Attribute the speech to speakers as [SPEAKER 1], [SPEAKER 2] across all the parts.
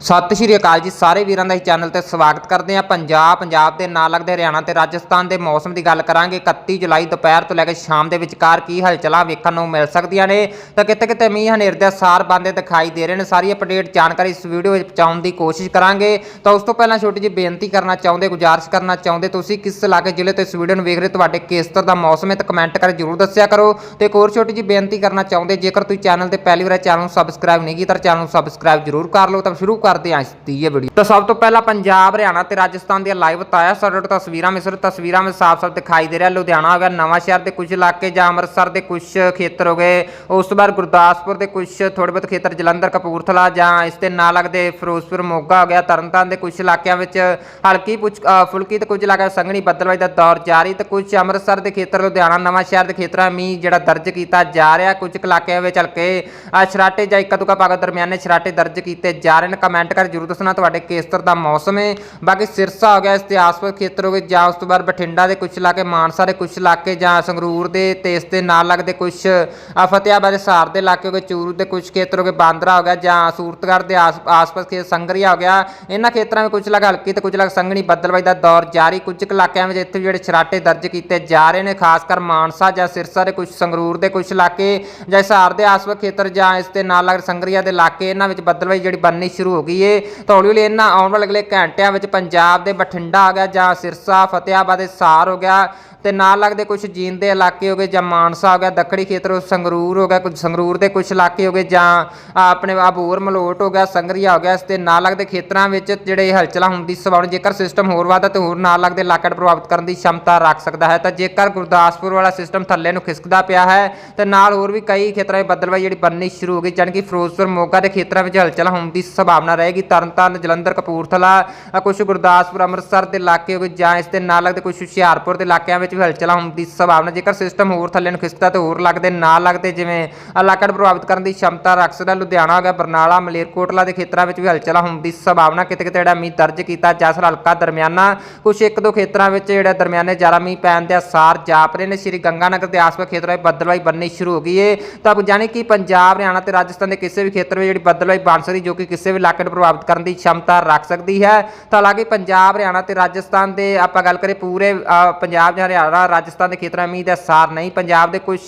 [SPEAKER 1] ਸਤਿ ਸ਼੍ਰੀ ਅਕਾਲ ਜੀ ਸਾਰੇ ਵੀਰਾਂ ਦਾ ਇਸ ਚੈਨਲ ਤੇ ਸਵਾਗਤ ਕਰਦੇ ਹਾਂ। ਪੰਜਾਬ ਪੰਜਾਬ ਦੇ ਨਾਲ ਲੱਗਦੇ ਹਰਿਆਣਾ ਤੇ ਰਾਜਸਥਾਨ ਦੇ ਮੌਸਮ ਦੀ ਗੱਲ ਕਰਾਂਗੇ। 31 ਜੁਲਾਈ ਦੁਪਹਿਰ ਤੋਂ ਲੈ ਕੇ ਸ਼ਾਮ ਦੇ ਵਿਚਕਾਰ ਕੀ ਹਲਚਲਾਂ ਵੇਖਣ ਨੂੰ ਮਿਲ ਸਕਦੀਆਂ ਨੇ। ਤਾਂ ਕਿਤੇ ਕਿਤੇ ਮੀਂਹ ਹਨੇਰ ਦੇ ਸਾਰ ਬੰਦੇ ਦਿਖਾਈ ਦੇ ਰਹੇ ਨੇ। ਸਾਰੀ ਅਪਡੇਟ ਜਾਣਕਾਰੀ ਇਸ ਵੀਡੀਓ ਵਿੱਚ ਪਹੁੰਚਾਉਣ ਦੀ ਕੋਸ਼ਿਸ਼ ਕਰਾਂਗੇ। ਤਾਂ ਉਸ ਤੋਂ ਪਹਿਲਾਂ ਛੋਟੀ ਜਿਹੀ ਬੇਨਤੀ ਕਰਨਾ ਚਾਹੁੰਦੇ, ਗੁਜ਼ਾਰਿਸ਼ ਕਰਨਾ ਚਾਹੁੰਦੇ, ਤੁਸੀਂ ਕਿਸ ਇਲਾਕੇ, ਜ਼ਿਲ੍ਹੇ ਤੋਂ ਇਸ ਵੀਡੀਓ ਨੂੰ ਵੇਖ ਰਹੇ ਤੁਹਾਡੇ ਕਿਸ ਤਰ੍ਹਾਂ ਦਾ ਮੌਸਮ ਹੈ, ਤਾਂ ਕਮੈਂਟ ਕਰਕੇ ਜਰੂਰ ਦੱਸਿਆ ਕਰੋ। ਤੇ ਇੱਕ ਹੋਰ ਛੋਟੀ ਜਿਹੀ ਬੇਨਤੀ ਕਰਨਾ ਚਾਹੁੰਦੇ, ਜੇਕਰ ਤੁਸੀਂ ਚੈਨਲ ਤੇ ਪਹਿਲੀ ਵਾਰ ਚੈਨਲ ਨੂੰ ਸਬਸਕ੍ਰਾਈਬ ਨਹੀਂ ਕੀਤਾ, ਤਾਂ ਚੈਨਲ ਨੂੰ ਸਬਸਕ੍ਰਾਈਬ ਜਰੂਰ ਕਰ ਲਓ। ਤਾਂ ਸ਼ੁਰੂ ਕਰਦੇ ਹਾਂ ਅੱਜ ਇਹ ਵੀਡੀਓ ਤਾਂ ਸਭ ਤੋਂ ਪਹਿਲਾਂ ਪੰਜਾਬ ਹਰਿਆਣਾ ਤੇ ਰਾਜਸਥਾਨ ਦੀਆਂ ਲਾਈਵ ਤਾਇਆ ਸਾਡੇ ਤਸਵੀਰਾਂ ਮਿਸਰ ਤਸਵੀਰਾਂ ਵਿੱਚ ਸਾਫ਼-ਸਾਫ਼ ਦਿਖਾਈ ਦੇ ਰਿਹਾ। ਲੁਧਿਆਣਾ ਹੋ ਗਿਆ ਨਵਾਂ ਸ਼ਹਿਰ ਦੇ ਕੁਝ ਇਲਾਕੇ ਜਾਂ ਅੰਮ੍ਰਿਤਸਰ ਦੇ ਕੁਝ ਖੇਤਰ ਹੋ ਗਏ। ਉਸ ਤੋਂ ਬਾਅਦ ਗੁਰਦਾਸਪੁਰ ਦੇ ਕੁਝ ਥੋੜੇ ਬਹੁਤ ਖੇਤਰ ਜਲੰਧਰ ਕਪੂਰਥਲਾ ਜਾਂ ਇਸ ਦੇ ਨਾਲ ਲੱਗਦੇ ਫਿਰੋਜ਼ਪੁਰ ਮੋਗਾ ਹੋ ਗਿਆ ਤਰਨਤਾਰਨ ਦੇ ਕੁਝ ਇਲਾਕਿਆਂ ਵਿੱਚ ਹਲਕੀ ਪੁਚ- ਫੁਲਕੀ ਤੇ ਕੁਝ ਇਲਾਕਿਆਂ ਵਿੱਚ ਸੰਘਣੀ ਬੱਦਲਵਾਈ ਦਾ ਦੌਰ ਜਾਰੀ ਤੇ ਕੁਝ ਅੰਮ੍ਰਿਤਸਰ ਦੇ ਖੇਤਰ ਲੁਧਿਆਣਾ ਨਵਾਂ ਸ਼ਹਿਰ ਦੇ ਖੇਤਰਾਂ ਮੀਂਹ ਜਿਹੜਾ ਦਰਜ ਕੀਤਾ ਜਾ ਰਿਹਾ। ਕੁਝ ਇਲਾਕਿਆਂ ਵਿੱਚ ਹਲਕੇ ਅ, ਛਰਾਟੇ ਜਾਂ ਇੱਕ ਦੁਕਾ ਪਾਗਾ ਦਰਮਿਆਨੇ ਛਰਾਟੇ ਦਰਜ ਕੀਤੇ ਜਾ ਰਹੇ ਨੇ। ਕਮੈਂਟ ਕਰ ਜਰੂਰ ਦੱਸਣਾ ਤੁਹਾਡੇ ਕੇਸਤਰ ਦਾ ਮੌਸਮ ਹੈ। ਬਾਕੀ ਸਿਰਸਾ ਹੋ ਗਿਆ ਇਸ ਤੇ ਆਸ-ਪਾਸ ਖੇਤਰ ਹੋ ਗਏ ਜਾਂ ਉਸ ਤੋਂ ਬਾਅਦ ਬਠਿੰਡਾ ਦੇ ਕੁਝ ਇਲਾਕੇ ਮਾਨਸਾ ਦੇ ਕੁਝ ਇਲਾਕੇ ਜਾਂ ਸੰਗਰੂਰ ਦੇ ਤੇ ਇਸ ਦੇ ਨਾਲ ਲੱਗਦੇ ਕੁਝ ਅ, ਫਤਿਆਬਾਦ ਦੇ ਸਹਾਰ ਦੇ ਇਲਾਕੇ ਹੋ ਗਏ ਚੂਰੂ ਦੇ ਕੁਝ ਖੇਤਰ ਹੋ ਗਏ ਬਾਂਦਰਾ ਹੋ ਗਿਆ ਜਾਂ ਸੂਰਤਗੜ੍ਹ ਦੇ ਆਸ- ਆਸ-ਪਾਸ ਖੇਤ ਸੰਗਰੀਆ ਹੋ ਗਿਆ। ਇਹਨਾਂ ਖੇਤਰਾਂ ਵਿੱਚ ਕੁਝ ਇਲਾਕੇ ਹਲਕੀ ਤੇ ਕੁਝ ਇਲਾਕੇ ਸੰਘਣੀ ਬੱਦਲਬਾਈ ਦਾ ਦੌਰ ਜਾਰੀ। ਕੁਝ ਕੁ ਇਲਾਕਿਆਂ ਵਿੱਚ ਇੱਥੇ ਜਿਹੜੇ ਛਰਾਟੇ ਦਰਜ ਕੀਤੇ ਜਾ ਰਹੇ ਨੇ ਖਾਸ ਕਰ ਮਾਨਸਾ ਜਾਂ ਸਿਰਸਾ ਦੇ ਕੁਝ ਸੰਗਰੂਰ ਦੇ ਕੁਝ ਇਲਾਕੇ ਜਾਂ ਹਿਸਾਰ ਦੇ ਆਸ-ਪਾਸ ਖੇਤਰ ਜਾਂ ਇਸ ਦੇ ਨਾਲ ਲੱਗਦੇ ਸੰਗਰੀਆ ਦੇ ਇਲਾਕੇ ਇਹਨਾਂ ਵਿੱਚ ਬੱਦਲਬਾਈ ਜਿਹੜੀ ਬਣਨੀ ਸ਼ੁਰੂ ਹੋ ਗਈ ਏ। ਤਾਂ ਹੌਲੀ ਹੌਲੀ ਇਹਨਾਂ ਆਉਣ ਵਾਲੇ ਅਗਲੇ ਘੰਟਿਆਂ ਵਿੱਚ ਪੰਜਾਬ ਦੇ ਬਠਿੰਡਾ ਆ ਗਿਆ, ਜਾਂ ਸਿਰਸਾ ਫਤਿਆਬਾਦ ਸਾਰ ਹੋ ਗਿਆ, ਤੇ ਨਾਲ ਲੱਗਦੇ ਕੁਝ ਜੀਨ ਦੇ ਇਲਾਕੇ ਹੋ ਗਏ, ਜਾਂ ਮਾਨਸਾ ਹੋ ਗਿਆ, ਦੱਖਣੀ ਖੇਤਰ ਸੰਗਰੂਰ ਹੋ ਗਿਆ, ਕੁਝ ਸੰਗਰੂਰ ਦੇ ਕੁਝ ਇਲਾਕੇ ਹੋ ਗਏ, ਜਾਂ ਆਪਣੇ ਆਬੂਰ ਮਲੋਟ ਹੋ ਗਿਆ, ਸੰਗਰੀਆ ਹੋ ਗਿਆ, ਇਸ ਦੇ ਨਾਲ ਲੱਗਦੇ ਖੇਤਰਾਂ ਵਿੱਚ ਜਿਹੜੇ ਹਲਚਲਾਂ ਹੋਣ ਦੀ ਸੰਭਾਵਨਾ, ਜੇਕਰ ਸਿਸਟਮ ਹੋਰ ਵਧਦਾ ਤੇ ਹੋਰ ਨਾਲ ਲੱਗਦੇ ਇਲਾਕੇ ਨੂੰ ਪ੍ਰਭਾਵਿਤ ਕਰਨ ਦੀ ਸ਼ਮਤਾ ਰੱਖ ਸਕਦਾ ਹੈ। ਤਾਂ ਜੇਕਰ ਗੁਰਦਾਸਪੁਰ ਵਾਲਾ ਸਿਸਟਮ ਥੱਲੇ ਨੂੰ ਖਿਸਕਦਾ ਪਿਆ ਹੈ, ਤੇ ਨਾਲ ਹੋਰ ਵੀ ਕਈ ਖੇਤਰਾਂ ਵਿੱਚ ਬੱਦਲਬਾਈ ਜਿਹੜੀ ਬਣਨੀ ਸ਼ੁਰੂ ਹੋ ਗਈ, ਜਾਣੀ ਕਿ ਫਿਰੋਜ਼ਪੁਰ ਮੋਗਾ ਦੇ ਖੇਤਰਾਂ ਵਿੱਚ ਹਲਚਲ ਹੋਣ ਦੀ ਸੰਭਾਵਨਾ ਰਹੇਗੀ ਤਰਨਤਾਰਨ ਜਲੰਧਰ ਕਪੂਰਥਲਾ ਅ, ਕੁਝ ਗੁਰਦਾਸਪੁਰ ਅੰਮ੍ਰਿਤਸਰ ਦੇ ਇਲਾਕੇ ਹੋ ਜਾਂ ਇਸ ਦੇ ਨਾਲ ਲੱਗਦੇ ਕੁਝ ਹੁਸ਼ਿਆਰਪੁਰ ਦੇ ਇਲਾਕਿਆਂ ਵਿੱਚ ਵੀ ਹਲਚਲ ਹੋਣ ਦੀ ਸੰਭਾਵਨਾ ਜੇਕਰ ਸਿਸਟਮ ਹੋਰ ਥੱਲੇ ਨੂੰ ਖਿਸਕਦਾ ਤੇ ਹੋਰ ਲੱਗਦੇ ਨਾ ਲੱਗਦੇ ਜਿਵੇਂ ਇਲਾਕਾ ਨੂੰ ਪ੍ਰਭਾਵਿਤ ਕਰਨ ਦੀ ਸ਼ਮਤਾ ਰੱਖ ਸਕਦਾ ਲੁਧਿਆਣਾ ਹੋ ਗਿਆ ਬਰਨਾਲਾ ਮਲੇਰਕੋਟਲਾ ਦੇ ਖੇਤਰਾਂ ਵਿੱਚ ਵੀ ਹਲਚਲ ਹੋਣ ਦੀ ਸੰਭਾਵਨਾ ਕਿਤੇ ਕਿਤੇ ਜਿਹੜਾ ਮੀਂਹ ਦਰਜ ਕੀਤਾ ਜਾ ਸਕਦਾ ਹਲਕਾ ਦਰਮਿਆਨਾ ਕੁਝ ਇੱਕ ਦੋ ਖੇਤਰਾਂ ਵਿੱਚ ਜਿਹੜਾ ਦਰਮਿਆਨੇ ਜ਼ਿਆਦਾ ਮੀਂਹ ਪੈਣ ਦੇ ਅਸਾਰ ਜਾਪ ਰਹੇ ਨੇ ਸ਼੍ਰੀ ਗੰਗਾਨਗਰ ਦੇ ਆਸ-ਪਾਸ ਖੇਤਰਾਂ ਵਿੱਚ ਬੱਦਲਬਾਈ ਬਣਨੀ ਸ਼ੁਰੂ ਹੋ ਗਈ ਹੈ ਤਾਂ ਜਾਣੀ ਕਿ ਪੰਜਾਬ ਹਰਿਆਣਾ ਤੇ ਰਾਜਸਥਾਨ ਦੇ ਕਿਸੇ ਵੀ ਖੇਤਰ ਵਿੱਚ ਜਿਹੜੀ ਬੱਦਲਬਾਈ ਬਣ ਸਕਦੀ ਜੋ ਕਿ ਕਿਸੇ ਵੀ ਇਲਾਕੇ ਨੂੰ ਪ੍ਰਭਾਵਿਤ ਕਰਨ ਦੀ ਸ਼ਮਤਾ ਰੱਖ ਸਕਦੀ ਹੈ। ਤਾਂ ਹਾਲਾਂਕਿ ਪੰਜਾਬ, ਹਰਿਆਣਾ ਤੇ ਰਾਜਸਥਾਨ ਦੇ ਆਪਾਂ ਗੱਲ ਕਰੀਏ ਪੂਰੇ ਪੰਜਾਬ ਜਾਂ ਹਰਿਆਣਾ, ਰਾਜਸਥਾਨ ਦੇ ਖੇਤਰਾਂ ਮੀਂਹ ਦਾ ਸਾਰ ਨਹੀਂ। ਪੰਜਾਬ ਦੇ ਕੁਝ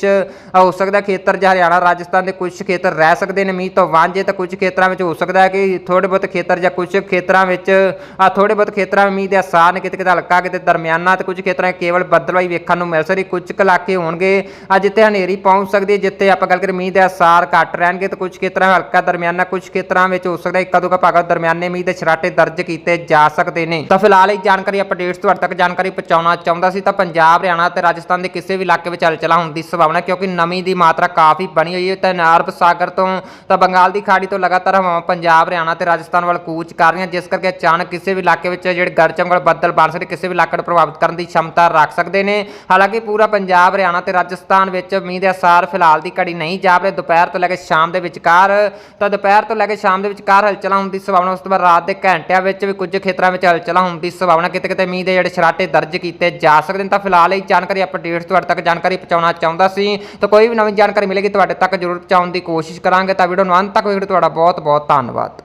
[SPEAKER 1] ਹੋ ਸਕਦਾ ਖੇਤਰ ਜਾਂ ਹਰਿਆਣਾ, ਰਾਜਸਥਾਨ ਦੇ ਕੁਝ ਖੇਤਰ ਰਹਿ ਸਕਦੇ ਨੇ ਮੀਂਹ ਤੋਂ ਵਾਂਝੇ। ਤਾਂ ਕੁਝ ਖੇਤਰਾਂ ਵਿੱਚ ਹੋ ਸਕਦਾ ਹੈ ਕਿ ਥੋੜੇ ਬਹੁਤ ਖੇਤਰ ਜਾਂ ਕੁਝ ਖੇਤਰਾਂ ਵਿੱਚ ਆ ਥੋੜੇ ਬਹੁਤ ਖੇਤਰਾਂ ਵਿੱਚ ਮੀਂਹ ਦੇ ਅਸਾਰ ਨੇ ਕਿਤੇ ਕਿਤੇ ਹਲਕਾ, ਕਿਤੇ ਦਰਮਿਆਨਾ। ਤੇ ਕੁਝ ਖੇਤਰਾਂ ਕੇਵਲ ਬੱਦਲਵਾਈ ਵੇਖਣ ਨੂੰ ਮਿਲ ਸਕਦੀ ਕੁਝ ਕੁ ਇਲਾਕੇ ਹੋਣਗੇ। ਆ ਜਿੱਥੇ ਹਨੇਰੀ ਪਹੁੰਚ ਸਕਦੀ ਹੈ, ਜਿੱਥੇ ਆਪਾਂ ਗੱਲ ਕਰੀਏ ਮੀਂਹ ਦੇ ਅਸਾਰ ਘੱਟ ਰਹਿਣਗੇ। ਤੇ ਕੁਝ ਖੇਤਰਾਂ ਹਲਕਾ, ਦਰਮਿਆਨਾ ਕੁਝ ਖੇਤਰਾਂ ਵਿੱਚ ਹੋ ਸਕਦਾ ਇੱਕ ਦੋ ਭਾਗਾ ਦਰਮਿਆਨੇ ਮੀਂਹ ਦੇ ਛਰਾਟੇ ਦਰਜ ਕੀਤੇ ਜਾ ਸਕਦੇ ਨੇ? ਤਾਂ ਫਿਲਹਾਲ ਇਹ ਜਾਣਕਾਰੀ ਅਪਡੇਟਸ ਤੁਹਾਡੇ ਤੱਕ ਜਾਣਕਾਰੀ ਪਹੁੰਚਾਉਣਾ ਚਾਹੁੰਦਾ ਸੀ ਤਾਂ ਪੰਜਾਬ, ਹਰਿਆਣਾ ਤੇ ਰਾਜਸਥਾਨ ਦੇ ਕਿਸੇ ਵੀ ਇਲਾਕੇ ਵਿੱਚ ਹਲਚਲਾ ਹੋਣ ਦੀ ਸੰਭਾਵਨਾ, ਕਿਉਂਕਿ ਨਮੀ ਦੀ ਮਾਤਰਾ ਕਾਫੀ ਬਣੀ ਹੋਈ ਹੈ। ਤਾਂ ਅਰਬ ਸਾਗਰ ਤੋਂ ਤਾਂ ਬੰਗਾਲ ਦੀ ਖਾੜੀ ਤੋਂ ਲਗਾਤਾਰ ਹਵਾਵਾਂ ਪੰਜਾਬ, ਹਰਿਆਣਾ ਤੇ ਰਾਜਸਥਾਨ ਵੱਲ ਕੂਚ ਕਰ ਰਹੀਆਂ, ਜਿਸ ਕਰਕੇ ਅਚਾਨਕ ਕਿਸੇ ਵੀ ਇਲਾਕੇ ਵਿੱਚ ਜਿਹੜੇ ਗੜਚਮ ਵਾਲੇ ਬੱਦਲ ਬਣ ਸਕਦੇ, ਕਿਸੇ ਵੀ ਇਲਾਕੇ ਨੂੰ ਪ੍ਰਭਾਵਿਤ ਕਰਨ ਦੀ ਸ਼ਮਤਾ ਰੱਖ ਸਕਦੇ ਨੇ। ਹਾਲਾਂਕਿ ਪੂਰਾ ਪੰਜਾਬ, ਹਰਿਆਣਾ ਤੇ ਰਾਜਸਥਾਨ ਵਿੱਚ ਮੀਂਹ ਦੇ ਅਸਾਰ ਫਿਲਹਾਲ ਦੀ ਘੜੀ ਨਹੀਂ ਜਾਪ ਰਹੇ। ਦੁਪਹਿਰ ਤੋਂ ਲੈ ਕੇ ਸ਼ਾਮ ਦੇ ਵਿਚਕਾਰ ਤਾਂ ਦੁਪਹਿਰ ਤੋਂ ਲੈ ਕੇ ਸ਼ਾਮ ਦੇ ਵਿਚਕਾਰ ਹਲਚਲ ਹੋਣ ਦੀ ਸੰਭਾਵਨਾ, ਉਸ ਤੋਂ ਬਾਅਦ ਰਾਤ ਦੇ ਘੰਟਿਆਂ ਵਿੱਚ ਵੀ ਕੁਝ ਖੇਤਰਾਂ ਵਿੱਚ ਹਲਚਲਾਂ ਹੋਣ ਦੀ ਸੰਭਾਵਨਾ ਕਿਤੇ ਕਿਤੇ ਮੀਂਹ ਦੇ ਜਿਹੜੇ ਸ਼ਰਾਟੇ ਦਰਜ ਕੀਤੇ ਜਾ ਸਕਦੇ ਨੇ। ਤਾਂ ਫਿਲਹਾਲ ਇਹ ਜਾਣਕਾਰੀ ਅਪਡੇਟਸ ਤੁਹਾਡੇ ਤੱਕ ਜਾਣਕਾਰੀ ਪਹੁੰਚਾਉਣਾ ਚਾਹੁੰਦਾ ਸੀ। ਤਾਂ ਕੋਈ ਵੀ ਨਵੀਂ ਜਾਣਕਾਰੀ ਮਿਲੇਗੀ, ਤੁਹਾਡੇ ਤੱਕ ਜ਼ਰੂਰ ਪਹੁੰਚਾਉਣ ਦੀ ਕੋਸ਼ਿਸ਼ ਕਰਾਂਗੇ। ਤਾਂ ਵੀਡੀਓ ਨੂੰ ਅੰਤ ਤੱਕ ਵੇਖੋ ਤੁਹਾਡਾ ਬਹੁਤ ਬਹੁਤ ਧੰਨਵਾਦ।